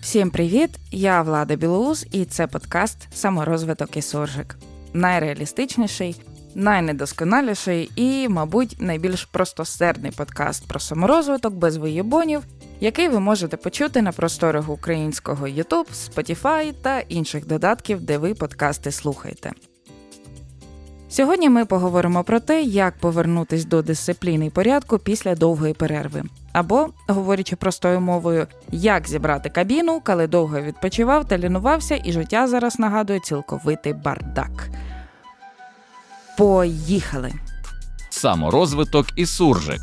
Всім привіт! Я Влада Білоус, і це подкаст Саморозвиток і Соржик. Найреалістичніший, найнедосконаліший і, мабуть, найбільш простосердний подкаст про саморозвиток без виєбонів, який ви можете почути на просторах українського YouTube, Spotify та інших додатків, де ви подкасти слухаєте. Сьогодні ми поговоримо про те, як повернутись до дисципліни і порядку після довгої перерви. Або, говорячи простою мовою, як зібрати кабіну, коли довго відпочивав та лінувався, і життя зараз нагадує цілковитий бардак. Поїхали! Саморозвиток і суржик.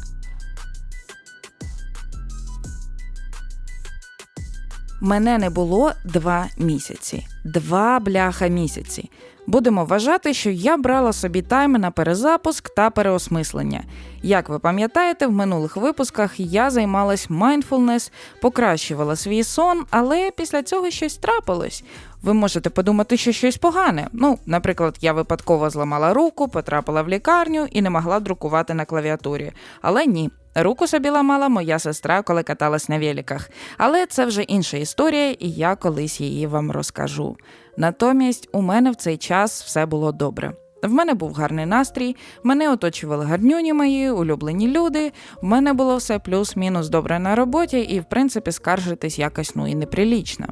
Мене не було два місяці. Два бляха місяці. Будемо вважати, що я брала собі тайм на перезапуск та переосмислення. Як ви пам'ятаєте, в минулих випусках я займалась mindfulness, покращувала свій сон, але після цього щось трапилось. Ви можете подумати, що щось погане. Ну, наприклад, я випадково зламала руку, потрапила в лікарню і не могла друкувати на клавіатурі. Але ні. Руку собі ламала моя сестра, коли каталась на великах. Але це вже інша історія, і я колись її вам розкажу. Натомість у мене в цей час все було добре. В мене був гарний настрій, мене оточували гарнюні мої, улюблені люди. В мене було все плюс-мінус добре на роботі, і, в принципі, скаржитись якось ну і неприлічно.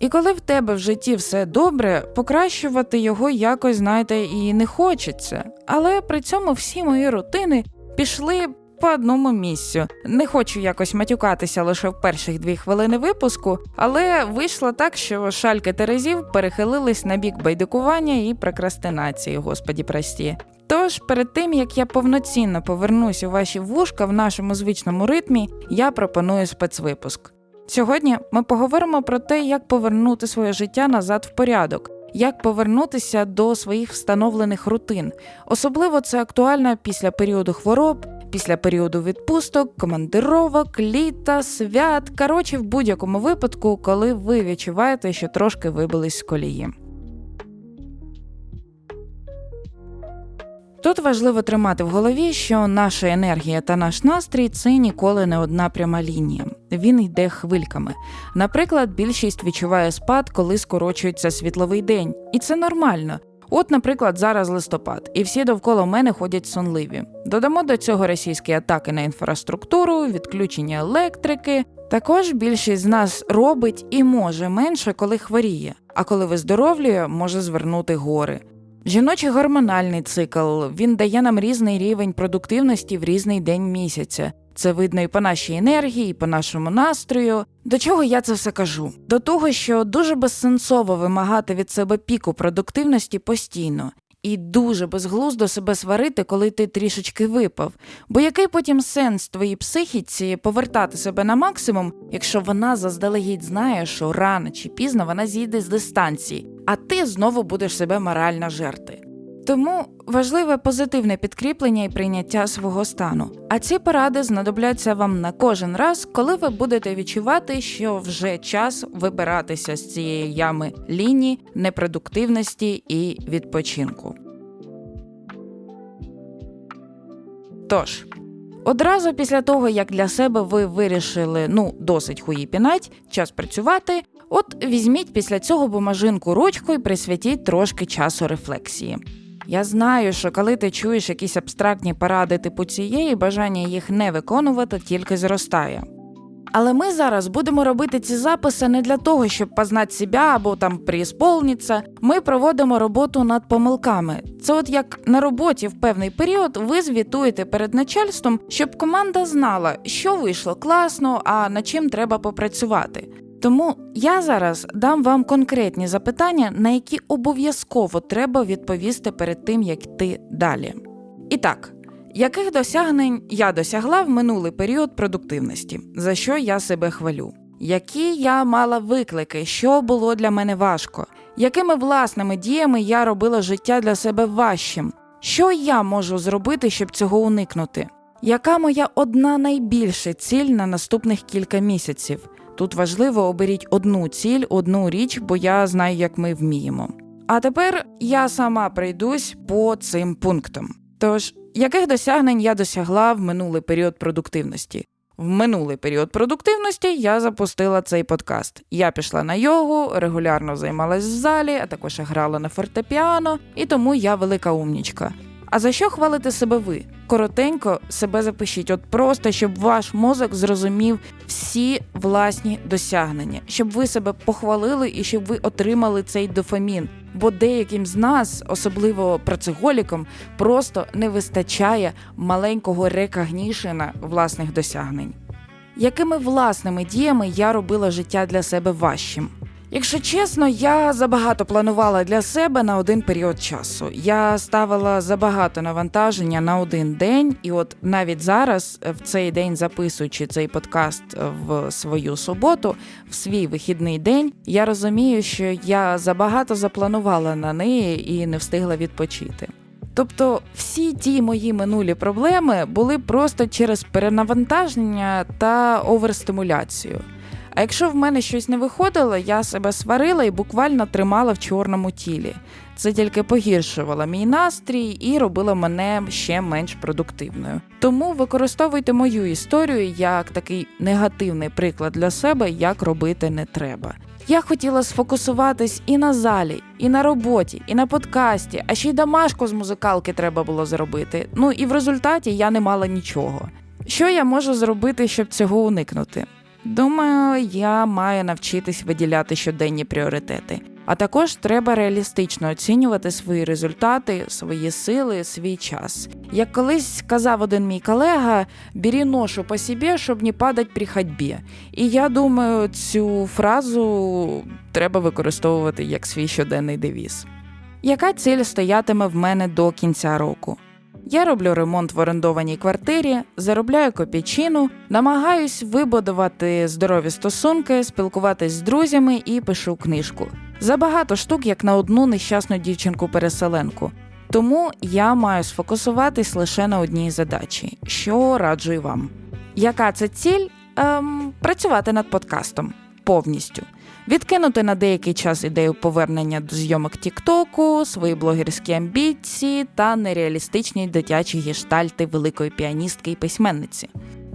І коли в тебе в житті все добре, покращувати його якось, знаєте, і не хочеться. Але при цьому всі мої рутини пішли по одному місцю. Не хочу якось матюкатися лише в перших дві хвилини випуску, але вийшло так, що шальки терезів перехилились на бік байдикування і прокрастинації, господі прості. Тож, перед тим як я повноцінно повернусь у ваші вушка в нашому звичному ритмі, я пропоную спецвипуск. Сьогодні ми поговоримо про те, як повернути своє життя назад в порядок. Як повернутися до своїх встановлених рутин, особливо це актуально після періоду хвороб, після періоду відпусток, командировок, літа, свят. Коротше, в будь-якому випадку, коли ви відчуваєте, що трошки вибились з колії. Тут важливо тримати в голові, що наша енергія та наш настрій це ніколи не одна пряма лінія. Він йде хвильками. Наприклад, більшість відчуває спад, коли скорочується світловий день, і це нормально. От, наприклад, зараз листопад, і всі довкола мене ходять сонливі. Додамо до цього російські атаки на інфраструктуру, відключення електрики. Також більшість з нас робить і може менше, коли хворіє, а коли виздоровлює, може звернути гори. Жіночий гормональний цикл він дає нам різний рівень продуктивності в різний день місяця. Це видно і по нашій енергії, і по нашому настрою. До чого я це все кажу? До того, що дуже безсенсово вимагати від себе піку продуктивності постійно. І дуже безглуздо себе сварити, коли ти трішечки випав. Бо який потім сенс твоїй психіці повертати себе на максимум, якщо вона заздалегідь знає, що рано чи пізно вона зійде з дистанції, а ти знову будеш себе морально жерти. Тому важливе позитивне підкріплення і прийняття свого стану. А ці поради знадобляться вам на кожен раз, коли ви будете відчувати, що вже час вибиратися з цієї ями лінії, непродуктивності і відпочинку. Тож, одразу після того, як для себе ви вирішили, ну, досить хуї пінать, час працювати. От візьміть після цього бумажинку ручку і присвятіть трошки часу рефлексії. Я знаю, що коли ти чуєш якісь абстрактні поради типу цієї, бажання їх не виконувати тільки зростає. Але ми зараз будемо робити ці записи не для того, щоб познати себе або там приісполнитися. Ми проводимо роботу над помилками. Це от як на роботі в певний період ви звітуєте перед начальством, щоб команда знала, що вийшло класно, а над чим треба попрацювати. Тому я зараз дам вам конкретні запитання, на які обов'язково треба відповісти перед тим, як йти далі. І так, яких досягнень я досягла в минулий період продуктивності, за що я себе хвалю? Які я мала виклики, що було для мене важко, якими власними діями я робила життя для себе важчим? Що я можу зробити, щоб цього уникнути? Яка моя одна найбільша ціль на наступних кілька місяців? Тут важливо оберіть одну ціль, одну річ, бо я знаю, як ми вміємо. А тепер я сама прийдусь по цим пунктам. Тож, яких досягнень я досягла в минулий період продуктивності? В минулий період продуктивності я запустила цей подкаст. Я пішла на йогу, регулярно займалась в залі, а також грала на фортепіано, і тому я велика умнічка. А за що хвалите себе ви? Коротенько себе запишіть, от просто щоб ваш мозок зрозумів всі власні досягнення, щоб ви себе похвалили і щоб ви отримали цей дофамін. Бо деяким з нас, особливо працеголікам, просто не вистачає маленького рекагнішена власних досягнень. Якими власними діями я робила життя для себе важчим? Якщо чесно, я забагато планувала для себе на один період часу. Я ставила забагато навантаження на один день, і от навіть зараз, в цей день, записуючи цей подкаст в свою суботу, в свій вихідний день, я розумію, що я забагато запланувала на неї і не встигла відпочити. Тобто всі ті мої минулі проблеми були просто через перенавантаження та оверстимуляцію. А якщо в мене щось не виходило, я себе сварила і буквально тримала в чорному тілі. Це тільки погіршувало мій настрій і робило мене ще менш продуктивною. Тому використовуйте мою історію як такий негативний приклад для себе, як робити не треба. Я хотіла сфокусуватись і на залі, і на роботі, і на подкасті, а ще й домашку з музикалки треба було зробити. Ну і в результаті я не мала нічого. Що я можу зробити, щоб цього уникнути? Думаю, я маю навчитись виділяти щоденні пріоритети. А також треба реалістично оцінювати свої результати, свої сили, свій час. Як колись сказав один мій колега, бері ношу по собі, щоб не падати при ходьбі. І я думаю, цю фразу треба використовувати як свій щоденний девіз. Яка ціль стоятиме в мене до кінця року? Я роблю ремонт в орендованій квартирі, заробляю копійчину, намагаюсь вибудувати здорові стосунки, спілкуватись з друзями і пишу книжку. Забагато штук, як на одну нещасну дівчинку-переселенку. Тому я маю сфокусуватись лише на одній задачі, що раджу і вам. Яка це ціль? Ем, працювати над подкастом повністю. Відкинути на деякий час ідею повернення до зйомок Тіктоку, свої блогерські амбіції та нереалістичні дитячі гештальти великої піаністки і письменниці.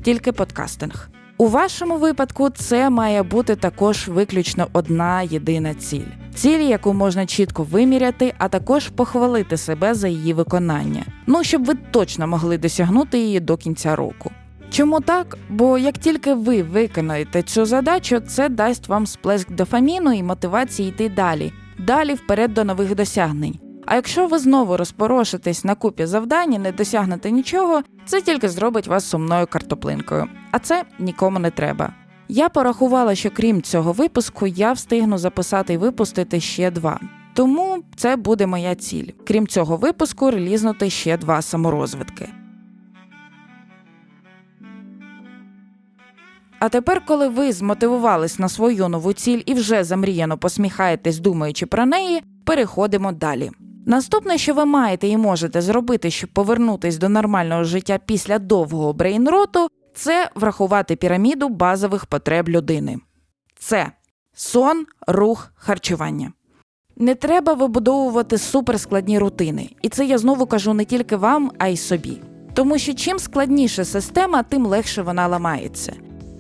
Тільки подкастинг. У вашому випадку це має бути також виключно одна єдина ціль. Ціль, яку можна чітко виміряти, а також похвалити себе за її виконання. Ну щоб ви точно могли досягнути її до кінця року. Чому так? Бо як тільки ви виконаєте цю задачу, це дасть вам сплеск дофаміну і мотивації йти далі, далі вперед до нових досягнень. А якщо ви знову розпорошитесь на купі завдань і не досягнете нічого, це тільки зробить вас сумною картоплинкою. А це нікому не треба. Я порахувала, що крім цього випуску, я встигну записати і випустити ще два. Тому це буде моя ціль. Крім цього випуску, релізнути ще два саморозвитки. А тепер, коли ви змотивувались на свою нову ціль і вже замріяно посміхаєтесь, думаючи про неї, переходимо далі. Наступне, що ви маєте і можете зробити, щоб повернутись до нормального життя після довгого брейнроту, це врахувати піраміду базових потреб людини. Це сон, рух, харчування. Не треба вибудовувати суперскладні рутини, і це я знову кажу не тільки вам, а й собі. Тому що чим складніша система, тим легше вона ламається.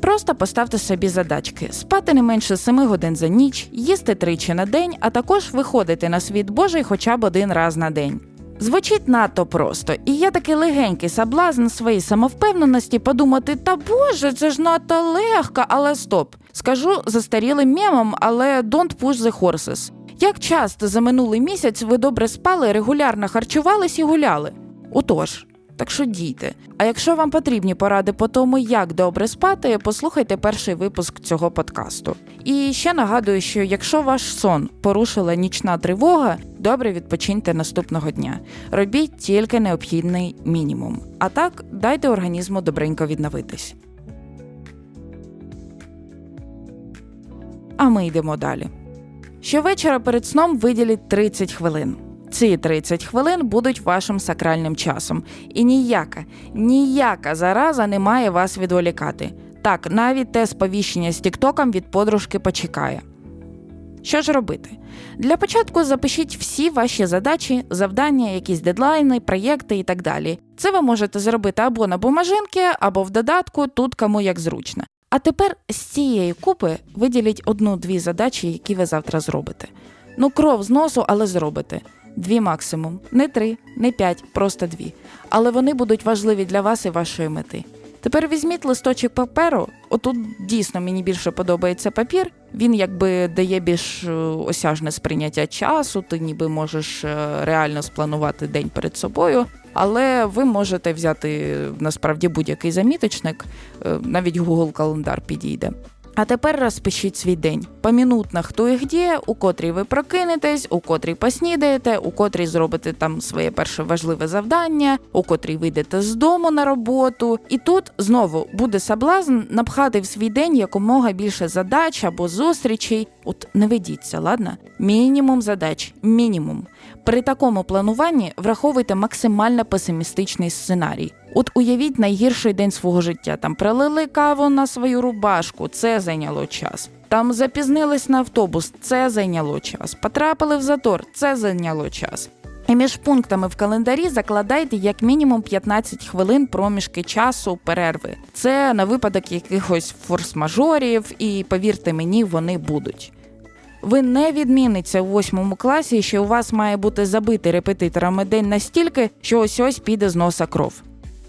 Просто поставте собі задачки: спати не менше 7 годин за ніч, їсти тричі на день, а також виходити на світ Божий хоча б один раз на день. Звучить надто просто, і є такий легенький соблазн своїй самовпевненості подумати: та Боже, це ж надто легко, але стоп. Скажу застарілим мемом, але don't push the horses. Як часто за минулий місяць ви добре спали, регулярно харчувались і гуляли? Отож. Так що дійте. А якщо вам потрібні поради по тому, як добре спати, послухайте перший випуск цього подкасту. І ще нагадую, що якщо ваш сон порушила нічна тривога, добре відпочиньте наступного дня. Робіть тільки необхідний мінімум. А так дайте організму добренько відновитись. А ми йдемо далі. Щовечора перед сном виділіть 30 хвилин. Ці 30 хвилин будуть вашим сакральним часом, і ніяка, ніяка зараза не має вас відволікати. Так, навіть те сповіщення з Тіктоком від подружки почекає. Що ж робити? Для початку запишіть всі ваші задачі, завдання, якісь дедлайни, проєкти і так далі. Це ви можете зробити або на бумажинки, або в додатку, тут кому як зручно. А тепер з цієї купи виділіть одну-дві задачі, які ви завтра зробите. Ну, кров з носу, але зробите. Дві максимум, не три, не п'ять, просто дві. Але вони будуть важливі для вас і вашої мети. Тепер візьміть листочок паперу. Отут дійсно мені більше подобається папір. Він якби дає більш е, осяжне сприйняття часу, ти ніби можеш е, реально спланувати день перед собою. Але ви можете взяти насправді будь-який заміточник, е, навіть Google календар підійде. А тепер розпишіть свій день. Помінутно хто і де, у котрій ви прокинетесь, у котрій поснідаєте, у котрій зробите там своє перше важливе завдання, у котрій вийдете з дому на роботу. І тут знову буде соблазн напхати в свій день якомога більше задач або зустрічей. От не ведіться, ладно? Мінімум задач, мінімум. При такому плануванні враховуйте максимально песимістичний сценарій. От уявіть найгірший день свого життя. Там пролили каву на свою рубашку, це зайняло час. Там запізнились на автобус, це зайняло час. Потрапили в затор, це зайняло час. І між пунктами в календарі закладайте як мінімум 15 хвилин проміжки часу перерви. Це на випадок якихось форс-мажорів, і повірте мені, вони будуть. Ви не відміниться у восьмому класі, що у вас має бути забитий репетиторами день настільки, що ось ось піде з носа кров.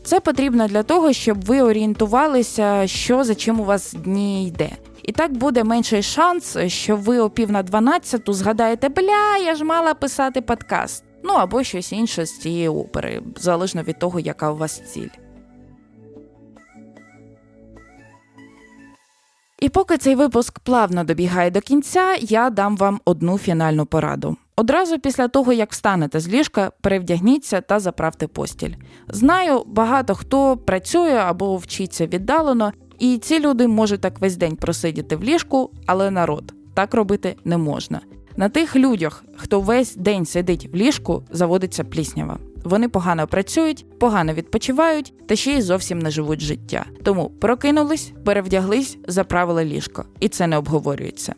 Це потрібно для того, щоб ви орієнтувалися, що за чим у вас дні йде. І так буде менший шанс, що ви о пів на дванадцяту згадаєте, бля, я ж мала писати подкаст. Ну або щось інше з цієї опери, залежно від того, яка у вас ціль. І поки цей випуск плавно добігає до кінця, я дам вам одну фінальну пораду. Одразу після того, як встанете з ліжка, перевдягніться та заправте постіль. Знаю, багато хто працює або вчиться віддалено, і ці люди можуть так весь день просидіти в ліжку, але народ так робити не можна. На тих людях, хто весь день сидить в ліжку, заводиться пліснява. Вони погано працюють, погано відпочивають та ще й зовсім не живуть життя. Тому прокинулись, перевдяглись, заправили ліжко, і це не обговорюється.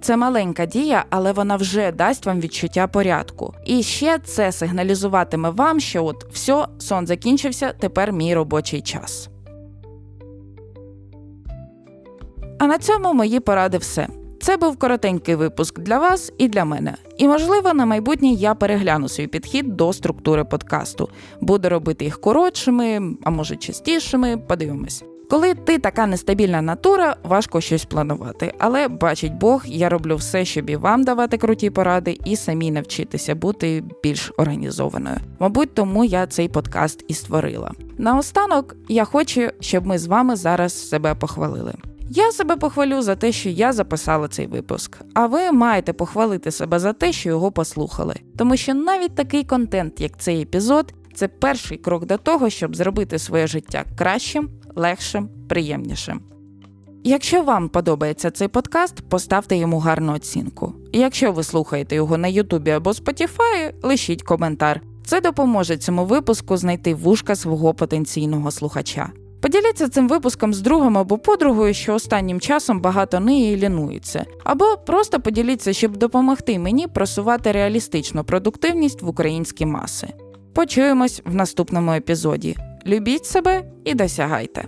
Це маленька дія, але вона вже дасть вам відчуття порядку. І ще це сигналізуватиме вам, що от все, сон закінчився, тепер мій робочий час. А на цьому мої поради все. Це був коротенький випуск для вас і для мене. І, можливо, на майбутнє я перегляну свій підхід до структури подкасту. Буду робити їх коротшими, а може частішими. Подивимось. Коли ти така нестабільна натура, важко щось планувати. Але бачить Бог, я роблю все, щоб і вам давати круті поради, і самі навчитися бути більш організованою. Мабуть, тому я цей подкаст і створила. Наостанок я хочу, щоб ми з вами зараз себе похвалили. Я себе похвалю за те, що я записала цей випуск. А ви маєте похвалити себе за те, що його послухали. Тому що навіть такий контент, як цей епізод, це перший крок до того, щоб зробити своє життя кращим, легшим, приємнішим. Якщо вам подобається цей подкаст, поставте йому гарну оцінку. Якщо ви слухаєте його на Ютубі або Spotify, лишіть коментар. Це допоможе цьому випуску знайти вушка свого потенційного слухача. Поділіться цим випуском з другом або подругою, що останнім часом багато неї лінується, або просто поділіться, щоб допомогти мені просувати реалістичну продуктивність в українські маси. Почуємось в наступному епізоді. Любіть себе і досягайте!